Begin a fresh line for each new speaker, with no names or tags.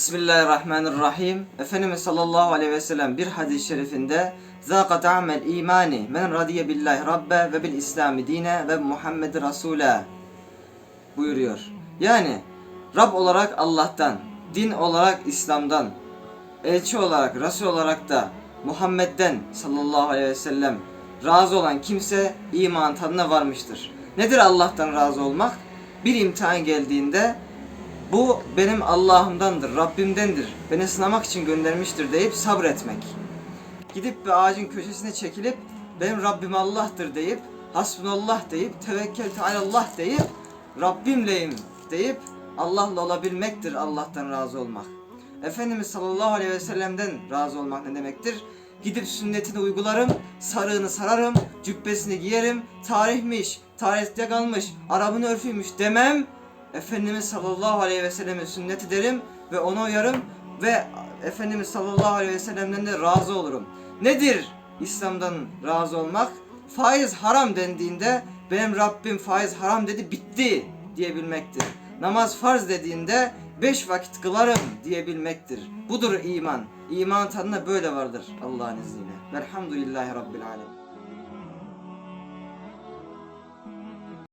Bismillahirrahmanirrahim. Efendimiz sallallahu aleyhi ve sellem bir hadis-i şerifinde Zâka ta'mel imani men radiye billahi rabbe ve bil islami dine ve Muhammed Rasule buyuruyor. Yani Rab olarak Allah'tan, din olarak İslam'dan, elçi olarak, Resul olarak da Muhammed'den sallallahu aleyhi ve sellem razı olan kimse iman tadına varmıştır. Nedir Allah'tan razı olmak? Bir imtihan geldiğinde bu benim Allah'ımdandır, Rabbimdendir, beni sınamak için göndermiştir deyip sabretmek. Gidip bir ağacın köşesine çekilip benim Rabbim Allah'tır deyip hasbunallah deyip tevekkeltu alallah deyip Rabbimleyim deyip Allah'la olabilmektir Allah'tan razı olmak. Efendimiz sallallahu aleyhi ve sellem'den razı olmak ne demektir? Gidip sünnetini uygularım, sarığını sararım, cübbesini giyerim, tarihmiş, tarihte kalmış, Arap'ın örfüymüş demem. Efendimiz sallallahu aleyhi ve selleme sünnet ederim ve ona uyarım ve Efendimiz sallallahu aleyhi ve sellem'den de razı olurum. Nedir İslam'dan razı olmak? Faiz haram dendiğinde benim Rabbim faiz haram dedi bitti diyebilmektir. Namaz farz dediğinde beş vakit kılarım diyebilmektir. Budur iman. İman tadına böyle vardır Allah'ın izniyle. Velhamdülillahi Rabbil Alemin.